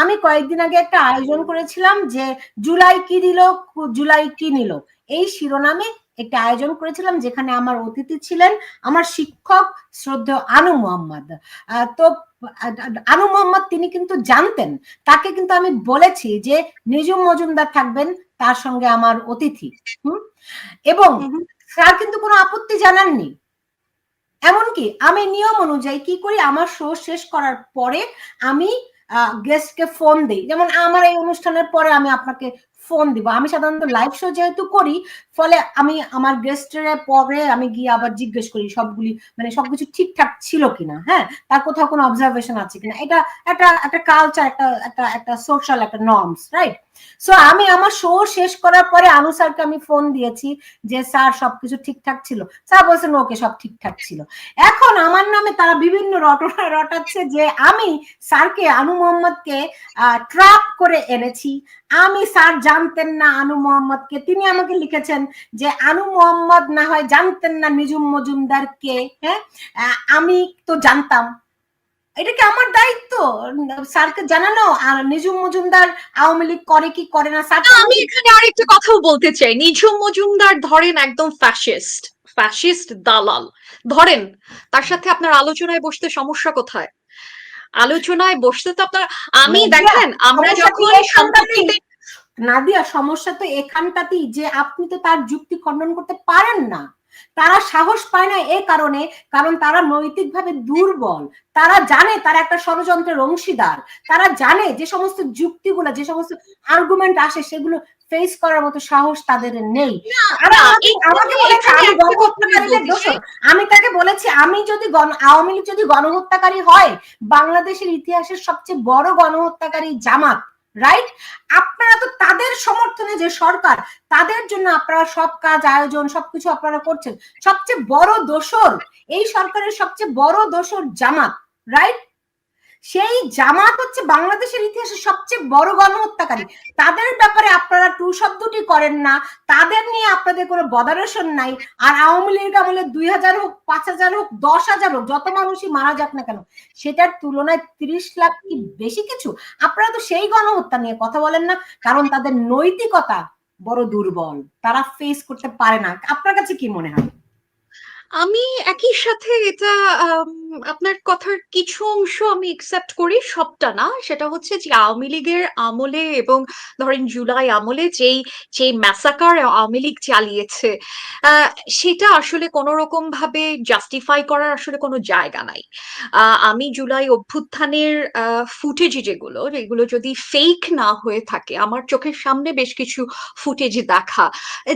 আমি কয়েকদিন আগে একটা আয়োজন করেছিলাম যে জুলাই কি দিল জুলাই কি নিল। এই শিরোনামে একটা আয়োজন করেছিলাম যেখানে আমার অতিথি ছিলেন আমার শিক্ষক শ্রদ্ধেয় আনু মোহাম্মদ। তো আনু মোহাম্মদ তিনি কিন্তু জানতেন তাকে কিন্তু আমি বলেছি যে নিজুম মজুমদার থাকবেন তার সঙ্গে আমার অতিথি। হুম? এবং স্যার কিন্তু কোনো আপত্তি জানাননি। এমনকি আমি নিয়ম অনুযায়ী কি করি আমার শো শেষ করার পরে আমি গেস্টকে ফোন দিই। যেমন আমার এই অনুষ্ঠানের পরে আমি আপনাকে ফোন দিব। আমি সাধারণত লাইভ শো যেহেতু করি, ফলে আমি আমার গেস্টের পরে আমি গিয়ে আবার জিজ্ঞেস করি সবগুলি মানে সবকিছু ঠিকঠাক ছিল কিনা হ্যাঁ? তার কোথাও কোনো অবজারভেশন আছে কিনা? এটা একটা একটা কালচার একটা একটা একটা সোশ্যাল একটা নর্মস রাইট সো আমি আমার শো শেষ করার পরে আনু স্যারকে আমি ফোন দিয়েছি যে, স্যার, সবকিছু ঠিকঠাক ছিল? স্যার বলছেন, ওকে, সব ঠিকঠাক ছিল। এখন আমার নামে তারা বিভিন্ন রটনা রটাচ্ছে যে, আমি স্যারকে, আনু মোহাম্মদকে ট্রাপ করে এনেছি। আমি স্যার জানতেন না আনু মোহাম্মদকে। তিনি আমাকে লিখেছেন যে আনু মোহাম্মদ না হয় জানতেন না নিজুম মজুমদার কে হ্যাঁ? আমি তো জানতাম। এটা কি আমার দায়িত্ব? স্যারকে জানানো? আর নিজুম মজুমদার আওয়ামী লীগ করে কি করে না? স্যার আমি এখানে আরেকটা কথাও বলতে চাই। নিজুম মজুমদার ধরেন একদম ফ্যাসিস্ট ফ্যাসিস্ট দালাল। ধরেন তার সাথে আপনার আলোচনায় বসতে সমস্যা কোথায়? আলোচনায় বসতে তো আপনার আমি দেখেন আমরা যখন সম্পত্তিতে নাদিয়া সমস্যা তো এখানটাতেই যে আপনি তো তার যুক্তি খণ্ডন করতে পারেন না। তারা সাহস পায় না এ কারণে কারণ তারা নৈতিকভাবে দুর্বল। তারা জানে তারা একটা ষড়যন্ত্রের অংশীদার। তারা জানে যে সমস্ত যুক্তিগুলো যে সমস্ত আর্গুমেন্ট আসে সেগুলো ফেস করার মতো সাহস তাদের নেই। আমি তাকে বলেছি আমি যদি গণ আওয়ামী লীগ যদি গণহত্যাকারী হয় বাংলাদেশের ইতিহাসের সবচেয়ে বড় গণহত্যাকারী জামাত রাইট আপনারা তো তাদের সমর্থনে যে সরকার, তাদের জন্য আপনারা সব কাজ, আয়োজন, সবকিছু আপনারা করছেন। সবচেয়ে বড় দোষর, এই সরকারের সবচেয়ে বড় দোষর জামাত রাইট সেই জামাত হচ্ছে বাংলাদেশের ইতিহাসে সবচেয়ে বড় গণহত্যাকারী। তাদের ব্যাপারে আপনারা টু শব্দটি করেন না। তাদের নিয়ে আপনাদের কোনো বদারেশন নাই। আর আওয়ামী লীগ আমলে দুই হাজার হোক, পাঁচ হাজার হোক, দশ হাজার হোক, যত মানুষই মারা যাক না কেন, সেটার তুলনায় তিরিশ লাখ কি বেশি কিছু? আপনারা তো সেই গণহত্যা নিয়ে কথা বলেন না, কারণ তাদের নৈতিকতা বড় দুর্বল। তারা ফেস করতে পারে না। আপনার কাছে কি মনে হয়? আমি একই সাথে এটা আপনার কথার কিছু অংশ আমি একসেপ্ট করি, সবটা না। সেটা হচ্ছে যে আওয়ামী লীগের আমলে এবং ধরেন জুলাই আমলে যেই যে ম্যাসাকার আওয়ামী লীগ চালিয়েছে সেটা আসলে কোনো রকম ভাবে জাস্টিফাই করার আসলে কোনো জায়গা নাই। আমি জুলাই অভ্যুত্থানের ফুটেজ যেগুলো যেগুলো যদি ফেক না হয়ে থাকে, আমার চোখের সামনে বেশ কিছু ফুটেজ দেখা,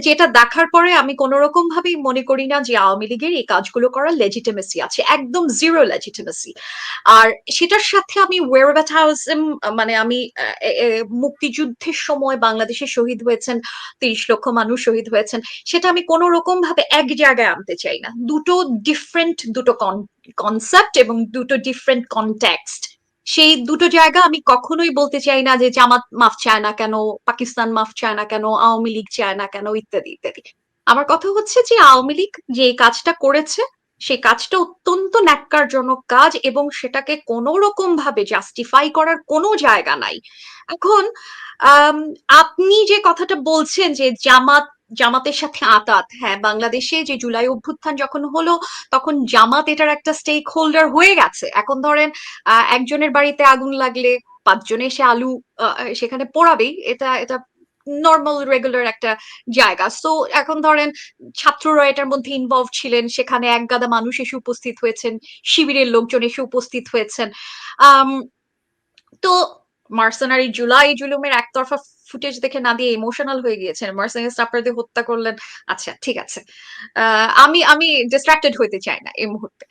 যেটা দেখার পরে আমি কোনো রকম ভাবেই মনে করি না যে আওয়ামী লীগের এই কাজগুলো করার লেজিটিমেসি আছে, একদম জিরো লেজিটিমেসি আর সেটার সাথে আমি ওয়েরব্যাটাউজম মানে আমি মুক্তিযুদ্ধের সময় বাংলাদেশে শহীদ হয়েছেন, তিরিশ লক্ষ মানুষ শহীদ হয়েছেন, সেটা আমি কোনো রকম ভাবে এক জায়গায় আনতে চাই না। দুটো ডিফারেন্ট দুটো কনসেপ্ট এবং দুটো ডিফারেন্ট কনটেক্সট সেই দুটো জায়গা আমি কখনোই বলতে চাই না যে জামাত মাফ চায় না কেন, পাকিস্তান মাফ চায় না কেন, আওয়ামী লীগ চায় না কেন, ইত্যাদি ইত্যাদি। আমার কথা হচ্ছে যে আওয়ামী লীগ যে কাজটা করেছে সেই কাজটা অত্যন্ত ন্যাক্কারজনক কাজ এবং সেটাকে কোনো রকম ভাবে জাস্টিফাই করার কোনো জায়গা নাই। এখন আপনি যে কথাটা বলছেন যে জামাত, জামাতের সাথে আতাত হ্যাঁ বাংলাদেশে যে জুলাই অভ্যুত্থান যখন হলো, তখন জামাত এটার একটা স্টেক হোল্ডার হয়ে গেছে। এখন ধরেন একজনের বাড়িতে আগুন লাগলে পাঁচজনে সে আলু সেখানে পোড়াবেই, এটা এটা নর্মাল রেগুলার একটা জায়গা। সো এখন ধরেন ছাত্ররা এটার মধ্যে ইনভলভ ছিলেন, সেখানে এক গাদা মানুষ এসে উপস্থিত হয়েছেন, শিবিরের লোকজন এসে উপস্থিত হয়েছেন। তো মার্সেনারি জুলাই জুলুমের একতরফা ফুটেজ দেখে না দিয়ে ইমোশনাল হয়ে গিয়েছেন। মার্সেনারি আপনাদের হত্যা করলেন। আচ্ছা ঠিক আছে। আমি আমি ডিস্ট্রাক্টেড হইতে চাই না এই মুহূর্তে।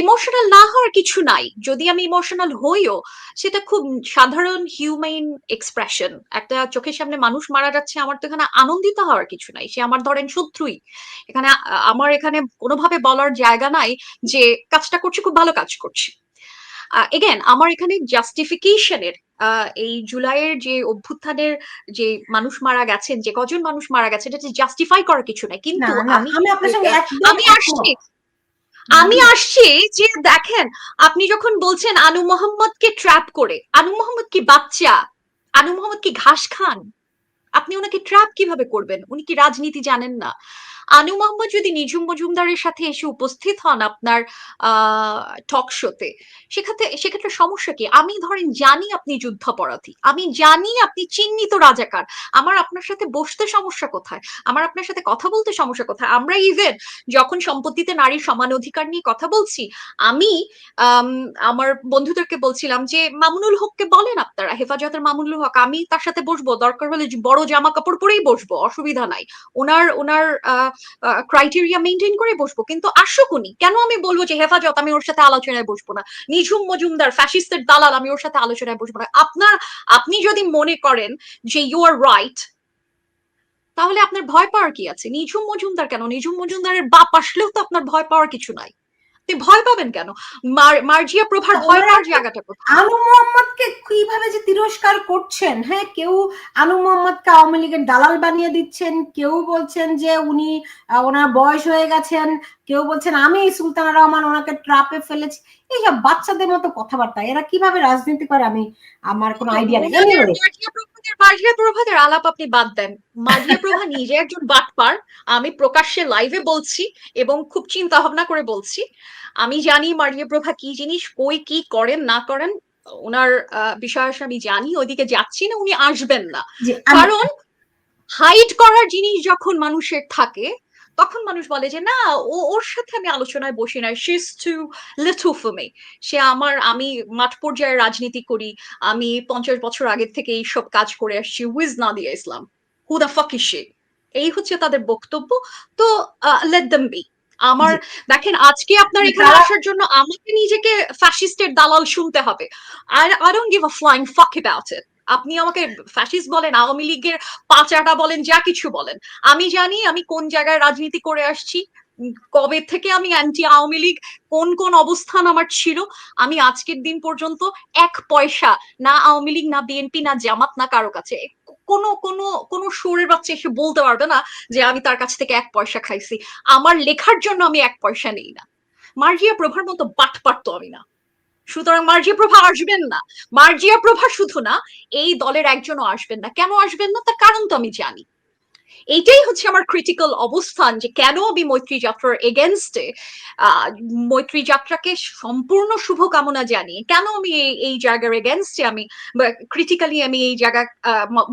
ইমোশনাল না হওয়ার কিছু নাই। যদি আমি ইমোশনাল হইও, সেটা খুব সাধারণ হিউম্যান এক্সপ্রেশন একটা চোখের সামনে মানুষ মারা যাচ্ছে, আমার তো এখানে আনন্দিত হওয়ার কিছু নাই। সে আমার ধরেন শত্রুই। এখানে আমার এখানে কোনোভাবে বলার জায়গা নাই যে কাজটা করছি, খুব ভালো কাজ করছি। এগেন আমার এখানে জাস্টিফিকেশনের এই জুলাইয়ের যে অভ্যুত্থানের যে মানুষ মারা গেছেন যে কজন মানুষ মারা গেছেন এটা জাস্টিফাই করার কিছু নাই। কিন্তু আমি আমি আসছি। আমি আসছি যে দেখেন আপনি যখন বলছেন আনু মোহাম্মদকে ট্র্যাপ করে আনু মোহাম্মদ কি বাচ্চা আনু মোহাম্মদ কি ঘাস খান আপনি ওনাকে ট্র্যাপ কীভাবে করবেন? উনি কি রাজনীতি জানেন না? আনু মোহাম্মদ যদি নিঝুম মজুমদারের সাথে এসে উপস্থিত হন আপনার টক শোতে সেক্ষেত্রে সেক্ষেত্রে সমস্যা কি? আমি ধরেন জানি আপনি যুদ্ধাপরাধী। আমি জানি আপনি চিহ্নিত রাজাকার। আমার আপনার সাথে বসতে সমস্যা কোথায়? আমার আপনার সাথে কথা বলতে সমস্যা কোথায়? আমরা ইভেন যখন সম্পত্তিতে নারীর সমান অধিকার নিয়ে কথা বলছি আমি আম, আমার বন্ধুদেরকে বলছিলাম যে মামুনুল হককে বলেন আপনারা হেফাজতের মামুনুল হক আমি তার সাথে বসবো। দরকার হলে বড় জামা কাপড় পরেই বসবো অসুবিধা নাই। ওনার ওনার ক্রাইটেরিয়া মেনটেন করে বসবো। কিন্তু আসুক উনি কেন আমি বলব যে হেফাজত, আমি ওর সাথে আলোচনায় বসবো না? নিঝুম মজুমদার ফ্যাসিস্টের দালাল, আমি ওর সাথে আলোচনায় বসবো না। আপনার, আপনি যদি মনে করেন যে ইউ আর রাইট তাহলে আপনার ভয় পাওয়ার কি আছে? নিঝুম মজুমদার কেন? নিঝুম মজুমদারের বাপ আসলেও তো আপনার ভয় পাওয়ার কিছু নাই। ভয় পাবেন কেন? মার- মার্জিয়া প্রভার ভয় পাওয়ার জায়গাটা কোথায় আনু মোহাম্মদকে কীভাবে যে তিরস্কার করছেন হ্যাঁ কেউ আনু মোহাম্মদকে আওয়ামী লীগের দালাল বানিয়ে দিচ্ছেন কেউ বলছেন যে উনি ওনার বয়স হয়ে গেছেন কেউ বলছেন আমি সুলতানা রহমান ওনাকে ট্রাপে ফেলেছি। এইসব বাচ্চাদের মতো কথাবার্তা এরা কীভাবে রাজনীতি করে? আমি আমার কোনো আইডিয়া নেই। ওনাদের প্রভাদের আলাপ আপনি বাদ দেন। মার্জিয়া প্রভা নিজে একজন বাটপার আমি প্রকাশ্যে লাইভে বলছি এবং খুব চিন্তা ভাবনা করে বলছি। আমি জানি মার্জিয়া প্রভা কি জিনিস কই কি করেন না করেন ওনার বিষয় আমি জানি ওইদিকে যাচ্ছি না উনি আসবেন না। কারণ হাইড করার জিনিস যখন মানুষের থাকে তখন মানুষ বলে যে না ও ওর সাথে আমি আলোচনায় বসি না she's too little for me সে আমার আমি মাঠ পর্যায়ে রাজনীতি করি। আমি পঞ্চাশ বছর আগে থেকে এইসব কাজ করে আসছি। উইজ নাদিয়া ইসলাম হু দা ফাক শি এই হচ্ছে তাদের বক্তব্য। তো লেট দেম বি আমার দেখেন আজকে আপনার এখানে আসার জন্য আমাকে নিজেকে ফ্যাসিস্টের দালাল শুনতে হবে। আর I don't give a flying fuck about it আপনি আমাকে ফ্যাসিস্ট বলেন, আওয়ামী লীগের পাচাটা বলেন, যা কিছু বলেন। আমি জানি আমি কোন জায়গায় রাজনীতি করে আসছি, কবে থেকে আমি অ্যান্টি আওয়ামী লীগ, কোন কোন অবস্থান আমার ছিল, আমি আজকের দিন পর্যন্ত এক পয়সা না আওয়ামী লীগ, না বিএনপি না জামাত, না কারও কাছে। কোনো কোনো কোনো সুরের বাচ্চা এসে বলতে পারবে না যে আমি তার কাছ থেকে এক পয়সা খাইছি। আমার লেখার জন্য আমি এক পয়সা নেই না। মার্জিয়া প্রভার মতো বাট পারতো আমি না। সুতরাং মার্জিয়া প্রভা আসবেন না। মার্জিয়া প্রভা শুধু না, এই দলের একজনও আসবেন না। কেন আসবেন না? তার কারণ তো আমি জানি। এইটাই হচ্ছে আমার ক্রিটিক্যাল অবস্থান যে কেন আমি মৈত্রী যাত্রার এগেনস্টে মৈত্রী যাত্রাকে সম্পূর্ণ শুভকামনা জানিয়ে কেন আমি এই জায়গার এগেনস্টে আমি ক্রিটিক্যালি আমি এই জায়গা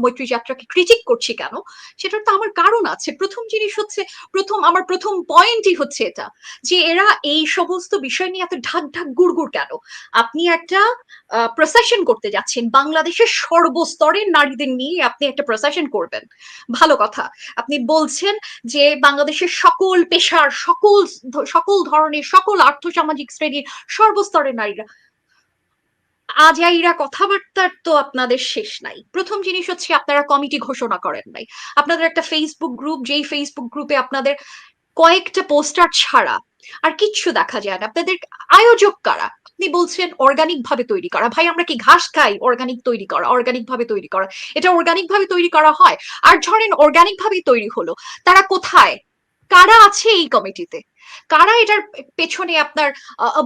মৈত্রী যাত্রাকে ক্রিটিক করছি কেন? সেটার তো আমার কারণ আছে। প্রথম জিনিস হচ্ছে, প্রথম, আমার প্রথম পয়েন্টই হচ্ছে এটা, যে এরা এই সমস্ত বিষয় নিয়ে এত ঢাক ঢাক গুড়গুড় কেন? আপনি একটা প্রসেশন করতে যাচ্ছেন। বাংলাদেশের সর্বস্তরের নারীদের নিয়ে আপনি একটা প্রসেশন করবেন। ভালো কথা। আপনি বলছেন যে বাংলাদেশের সকল পেশার, সকল সকল ধরনের, সকল আর্থসামাজিক শ্রেণির সর্বস্তরের নারীরা আজ আজাইরা কথাবার্তার তো আপনাদের শেষ নাই। প্রথম জিনিস হচ্ছে আপনারা কমিটি ঘোষণা করেন নাই। আপনাদের একটা ফেসবুক গ্রুপ যেই ফেসবুক গ্রুপে আপনাদের কয়েকটা পোস্টার ছাড়া আর কিচ্ছু দেখা যায় না। আপনাদের আয়োজক কারা? আপনি বলছেন অর্গানিক ভাবে তৈরি করা। ভাই, আমরা কি ঘাস খাই? অর্গানিক তৈরি করা অর্গানিক ভাবে তৈরি করা। এটা অর্গানিক ভাবে তৈরি করা হয়? আর ধরেন অর্গানিক ভাবে তৈরি হলো, তারা কোথায়? কারা আছে এই কমিটিতে কারা এটার পেছনে আপনার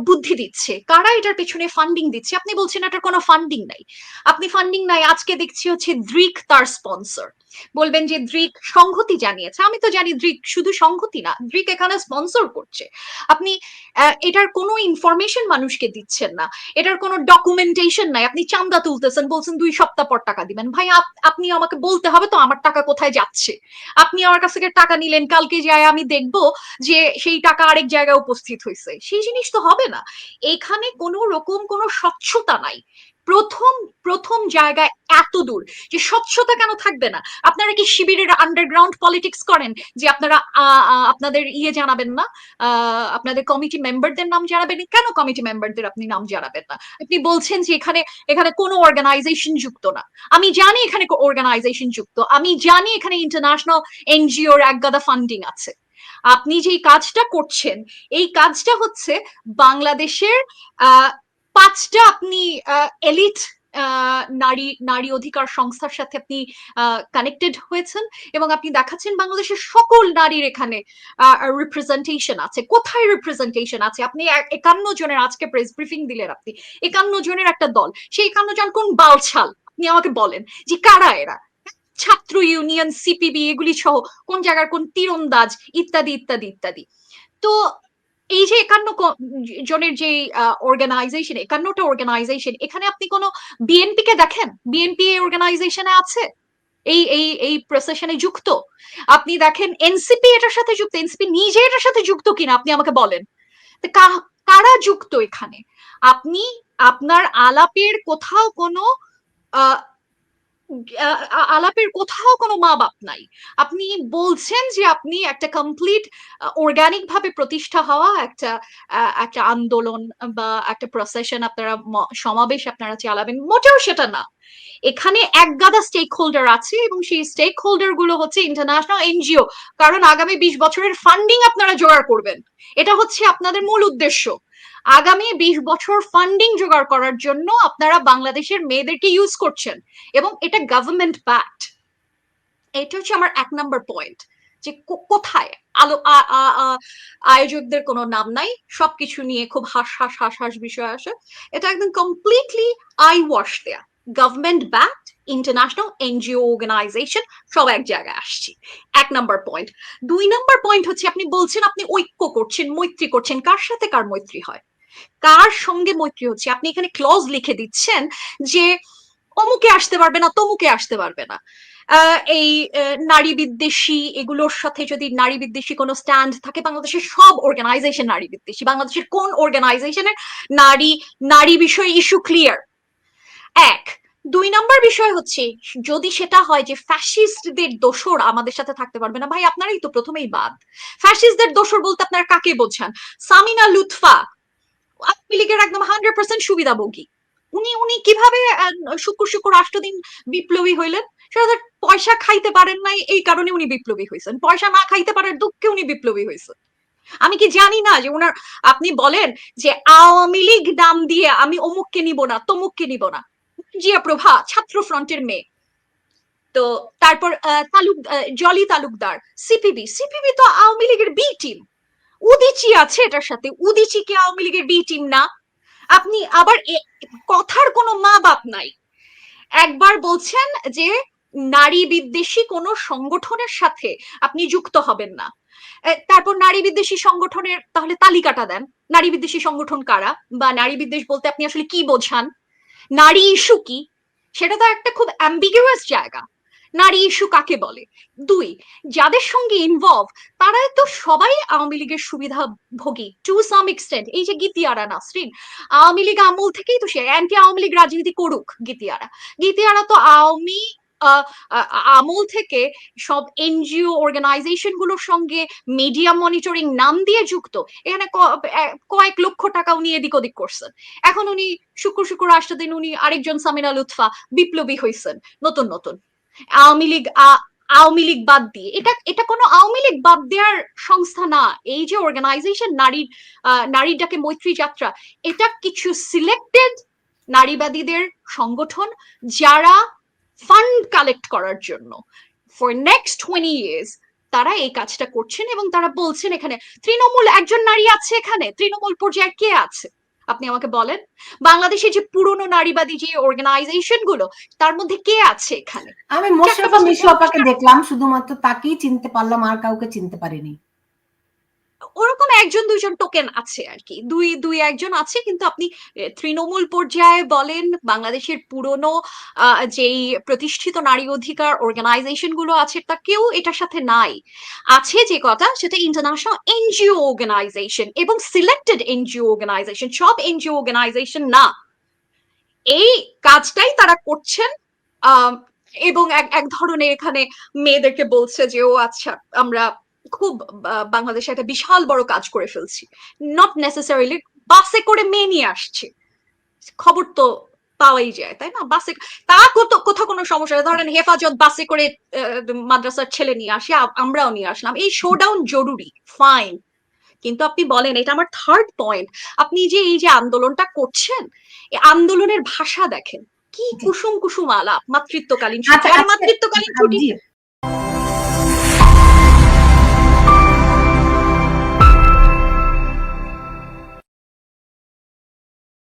বুদ্ধি দিচ্ছে? কারা এটার পেছনে ফান্ডিং দিচ্ছে? আপনি বলছেন এটার কোনো ফান্ডিং নাই। আপনি ফান্ডিং নাই, আজকে দেখছি হচ্ছে দ্রিক তার স্পন্সর বলবেন যে দ্রিক সংহতি জানিয়েছে। আমি তো জানি দ্রিক শুধু সংহতি না, দ্রিক এখানে স্পন্সর করছে। আপনি এটার কোনো ইনফরমেশন মানুষকে দিচ্ছেন না। এটার কোনো ডকুমেন্টেশন নাই। আপনি চান্দা তুলতেছেন, বলছেন দুই সপ্তাহ পর টাকা দিবেন। ভাই আপনি আমাকে বলতে হবে তো আমার টাকা কোথায় যাচ্ছে? আপনি আমার কাছ থেকে টাকা নিলেন, কালকে যায় আমি দেখব যে সেই টাকা আরেক জায়গায় উপস্থিত হয়েছে সেই জিনিস তো হবে না। এখানে কোনো রকম কোনো স্বচ্ছতা নাই। প্রথম প্রথম জায়গায় এত দূর যে স্বচ্ছতা কেন থাকবে না? আপনারা কি শিবিরের আন্ডারগ্রাউন্ড পলিটিক্স করেন? যে আপনারা আপনাদের ইয়ে জানাবেন না? আপনাদের কমিটি মেম্বারদের নাম জানাবেন? কেন কমিটি মেম্বারদের আপনি নাম জানাবেন না? আপনি বলছেন যে এখানে এখানে কোনো অর্গানাইজেশন যুক্ত না। আমি জানি এখানে অর্গানাইজেশন যুক্ত। আমি জানি এখানে ইন্টারন্যাশনাল এনজিওর একগাদা ফান্ডিং আছে। আপনি যে কাজটা করছেন, এই কাজটা হচ্ছে বাংলাদেশের পাঁচটা আপনি এলিট নারী নারী অধিকার সংস্থার সাথে আপনি কানেক্টেড হয়েছেন এবং আপনি দেখাচ্ছেন বাংলাদেশের সকল নারীর এখানে রিপ্রেজেন্টেশন আছে। কোথায় রিপ্রেজেন্টেশন আছে? আপনি একান্ন জনের আজকে প্রেস ব্রিফিং দিলেন আপনি। একান্ন জনের একটা দল। সেই একান্ন জন কোন বালছাল? আপনি আমাকে বলেন যে কারা এরা? ছাত্র ইউনিয়ন সিপিবি এগুলি সহ কোন জায়গার কোন তীরন্দাজ, ইত্যাদি ইত্যাদি ইত্যাদি। তো এই যে একান্ন জনের যে অর্গানাইজেশন একান্নটা অর্গানাইজেশন এখানে আপনি কোনো বিএনপি কে দেখেন? বিএনপি অর্গানাইজেশনে আছে? এই এই এই প্রসেশনে যুক্ত? আপনি দেখেন এনসিপি এটার সাথে যুক্ত এনসিপি নিজে এটার সাথে যুক্ত কিনা, আপনি আমাকে বলেন। কারা যুক্ত এখানে? আপনি আপনার আলাপের কোথাও কোনো আলাপের কোথাও কোনো মা বাপ নাই। আপনি বলছেন যে আপনি একটা কমপ্লিট অর্গানিক ভাবে প্রতিষ্ঠা হওয়া একটা একটা আন্দোলন বা একটা প্রসেশন আপনারা সমাবেশ আপনারা চালাবেন, মোটেও সেটা না। এখানে এক গাদা স্টেক হোল্ডার আছে এবং সেই স্টেক হোল্ডারগুলো হচ্ছে ইন্টারন্যাশনাল এনজিও কারণ আগামী বিশ বছরের ফান্ডিং আপনারা জোগাড় করবেন। এটা হচ্ছে আপনাদের মূল উদ্দেশ্য। আগামী বিশ বছর ফান্ডিং জোগাড় করার জন্য আপনারা বাংলাদেশের মেয়েদেরকে ইউজ করছেন এবং এটা গভর্নমেন্ট ব্যাকড এটা হচ্ছে আমার এক নম্বর পয়েন্ট যে কোথায়? আলো আয়োজকদের কোনো নাম নাই, সবকিছু নিয়ে খুব হাস হাস হাস হাস বিষয় আসে। এটা একদম কমপ্লিটলি আই ওয়াশ দেয়া। Government backed international NGO organisation সব এক জায়গায় আসছি। এক নম্বর পয়েন্ট দুই নম্বর পয়েন্ট হচ্ছে আপনি বলছেন আপনি ঐক্য করছেন, মৈত্রী করছেন। কার সাথে কার মৈত্রী হয়? কার সঙ্গে মৈত্রী হচ্ছে? আপনি এখানে ক্লজ লিখে দিচ্ছেন যে অমুকে আসতে পারবে না, তমুকে আসতে পারবে না। এই নারী বিদ্বেষী এগুলোর সাথে যদি নারী বিদ্বেষী কোনো স্ট্যান্ড থাকে, বাংলাদেশের সব অর্গানাইজেশন নারী বিদ্বেষী। বাংলাদেশের কোন অর্গানাইজেশনের নারী নারী বিষয়ে ইস্যু ক্লিয়ার এক দুই নম্বর বিষয় হচ্ছে, যদি সেটা হয় যে ফ্যাসিস্টদের দোসর আমাদের সাথে থাকতে পারবে না, ভাই আপনারাই তো প্রথমেই বাদ। ফ্যাসিস্টদের দোসর বলতে আপনারা কাকে বোঝান? সামিনা লুৎফা, আওয়ামী লীগের একদম হান্ড্রেড পার্সেন্ট সুবিধাভোগী। উনি উনি কীভাবে শুক্র শুক্র রাষ্ট্র দিন বিপ্লবী হইলেন? সেটা পয়সা খাইতে পারেন নাই, এই কারণে উনি বিপ্লবী হয়েছেন পয়সা না খাইতে পারার দুঃখে উনি বিপ্লবী হয়েছেন আমি কি জানি না যে ওনার আপনি বলেন যে আওয়ামী লীগ নাম দিয়ে আমি অমুককে নিব না, তমুককে নিব না। জিয়া প্রভা, ছাত্র ফ্রন্টের মেয়ে। তো তারপর তালুক জলি তালুকদার, সিপিবি। সিপিবি তো আওয়ামী লীগের বি টিম। উদিচি আছে এটার সাথে। উদিচি কি আওয়ামী লীগের বি টিম না? আপনি আবার কথার কোনো মা বাপ নাই। একবার বলছেন যে নারী বিদ্বেষী কোনো সংগঠনের সাথে আপনি যুক্ত হবেন না। তারপর নারী বিদ্বেষী সংগঠনের তাহলে তালিকাটা দেন। নারী বিদ্বেষী সংগঠন কারা? বা নারী বিদ্বেষ বলতে আপনি আসলে কি বোঝান? নারী ইস্যু কি? সেটা তো একটা খুব অ্যাম্বিগুয়াস জায়গা। নারী ইস্যু কাকে বলে? দুই, যাদের সঙ্গে ইনভলভ তারা তো সবাই আওয়ামী লীগের সুবিধা ভোগী টু সাম এক্সটেন্ট এই যে গীতিয়ারা, নাসরিন, আওয়ামী লীগ আমল থেকেই তো সে অ্যান্টি আওয়ামী লীগ রাজনীতি করুক গীতিয়ারা। গীতিয়ারা তো আওয়ামী আমল থেকে সব এনজিও অর্গানাইজেশনগুলোর সঙ্গে মিডিয়া মনিটরিং নাম দিয়ে যুক্ত। এখানে কয়েক লক্ষ টাকা উনি এদিক ওদিক করছেন। এখন উনি শুক্র শুক্র রাষ্ট্র দিন উনি আরেকজন সামিনা লুৎফা বিপ্লবী হয়েছেন নতুন নতুন। আওয়ামী লীগ আওয়ামী লীগ বাদ দিয়ে। এটা এটা কোনো আওয়ামী লীগ বাদ দেওয়ার সংস্থা না। এই যে অর্গানাইজেশন নারীর নারীর ডাকে মৈত্রী যাত্রা, এটা কিছু সিলেক্টেড নারীবাদীদের সংগঠন যারা ফান্ড কালেক্ট করার জন্য। ফর নেক্সট টোয়েন্টি ইয়ার্স তারা এই কাজটা করছেন এবং তারা বলছেন এখানে তৃণমূল একজন নারী আছে এখানে তৃণমূল পর্যায়ে কে আছে? আপনি আমাকে বলেন। বাংলাদেশে যে পুরনো নারীবাদী যে অর্গানাইজেশনগুলো তার মধ্যে কে আছে এখানে? আমি মোশারফা মিশু আপাকে দেখলাম শুধুমাত্র তাকেই চিনতে পারলাম আর কাউকে চিনতে পারিনি। ওরকম একজন, দুইজন টোকেন আছে আর কি দুই দুই একজন আছে, কিন্তু আপনি তৃণমূল পর্যায়ে বলেন, বাংলাদেশের পুরনো যেই প্রতিষ্ঠিত নারী অধিকার অর্গানাইজেশনগুলো আছে, তা কেউ এটার সাথে নাই। আছে যে কথা, সেটা ইন্টারন্যাশনাল এনজিও অর্গানাইজেশন এবং সিলেক্টেড এনজিও অর্গানাইজেশন সব এনজিও অর্গানাইজেশন না। এই কাজটাই তারা করছেন এবং এক এক ধরনের এখানে মেয়েদেরকে বলছে যে, ও আচ্ছা আমরা খুব বাংলাদেশে একটা বিশাল বড় কাজ করে ফেলছি। নট নেসেসারিলি বাসে করে মেয়ে নিয়ে আসছে। খবর তো পাওয়াই যায় তাই না? বাসে তা কোথাও কোথাও কোনো সমস্যা নেই। ধরেন হেফাজত বাসে করে মাদ্রাসার ছেলে নিয়ে আসে আমরাও নিয়ে আসলাম। এই শোডাউন জরুরি ফাইন কিন্তু আপনি বলেন এটা আমার থার্ড পয়েন্ট আপনি যে এই যে আন্দোলনটা করছেন এই আন্দোলনের ভাষা দেখেন। কি কুসুম কুসুম আলাপ মাতৃত্বকালীন আচ্ছা, আজকে- মাতৃত্বকালীন ছুটি